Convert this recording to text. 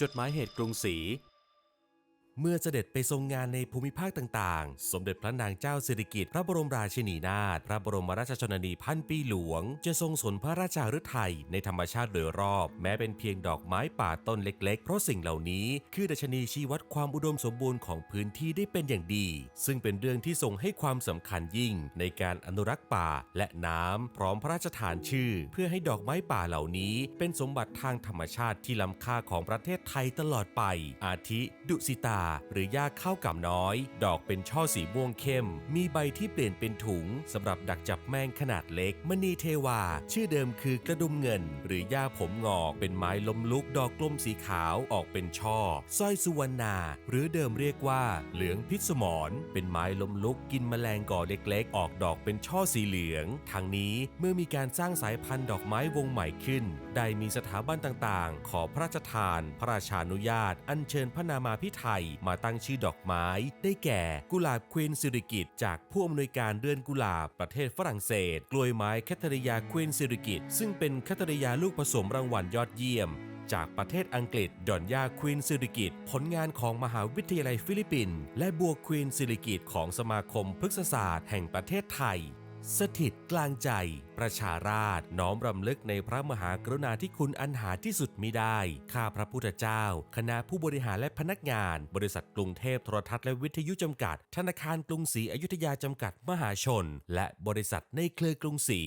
จดหมายเหตุกรุงศรี เมื่อเสด็จไปทรงงานในภูมิภาคต่างๆ สมเด็จพระนางเจ้าสิริกิติ์พระบรมราชินีนาถ พระบรมราชชนนีพันปีหลวง จะทรงสนพระราชาฤทัยในธรรมชาติโดยรอบ แม้เป็นเพียงดอกไม้ป่าต้นเล็กๆ เพราะสิ่งเหล่านี้คือดัชนีชี้วัดความอุดมสมบูรณ์ของพื้นที่ได้เป็นอย่างดี ซึ่งเป็นเรื่องที่ทรงให้ความสำคัญยิ่ง ในการอนุรักษ์ป่าและน้ำพร้อมพระราชทานชื่อ เพื่อให้ดอกไม้ป่าเหล่านี้ เป็นสมบัติทางธรรมชาติที่ล้ำค่าของประเทศไทยตลอดไป อาทิ ดุสิตาหรือหญ้าข้าวก่ำน้อย ดอกเป็นช่อสีม่วงเข้ม มีใบที่เปลี่ยนเป็นถุงสำหรับดักจับแมงขนาดเล็กมณีเทวา ชื่อเดิมคือกระดุมเงิน หรือหญ้าผมงอก เป็นไม้ล้มลุกดอกกลมสีขาวออกเป็นช่อสร้อยสุวรรณา หรือเดิมเรียกว่า เหลืองพิษสมรเป็นไม้ล้มลุกกินแมลงก่อเล็กๆ ออกดอกเป็นช่อสีเหลืองทางนี้เมื่อมีการสร้างสายพันธุ์ดอกไม้วงใหม่ขึ้น ได้มีสถาบันต่างๆ ขอพระราชทาน พระราชานุญาต อัญเชิญพระนามาพิไทยมาตั้งชื่อดอกไม้ ได้แก่กุหลาบควีนสิริกิตจากผู้อำนวยการเรือนกุหลาบประเทศฝรั่งเศส กล้วยไม้แคทเธอรียาควีนสิริกิตซึ่งเป็นแคทเธอรียาลูกผสมรางวัลยอดเยี่ยมจากประเทศอังกฤษ ดอนยาควีนซิริกิตผลงานของมหาวิทยาลัยฟิลิปปินส์และบัวควีนซิริกิตของสมาคมพฤกษศาสตร์แห่งประเทศไทย สถิตกลางใจ ประชาราษฎร์น้อมรำลึกในพระมหากรุณาธิคุณอันหาที่สุดมิได้ ข้าพระพุทธเจ้า คณะผู้บริหารและพนักงาน บริษัทกรุงเทพโทรทัศน์และวิทยุจำกัด ธนาคารกรุงศรีอยุธยาจำกัดมหาชน และบริษัทในเครือกรุงศรี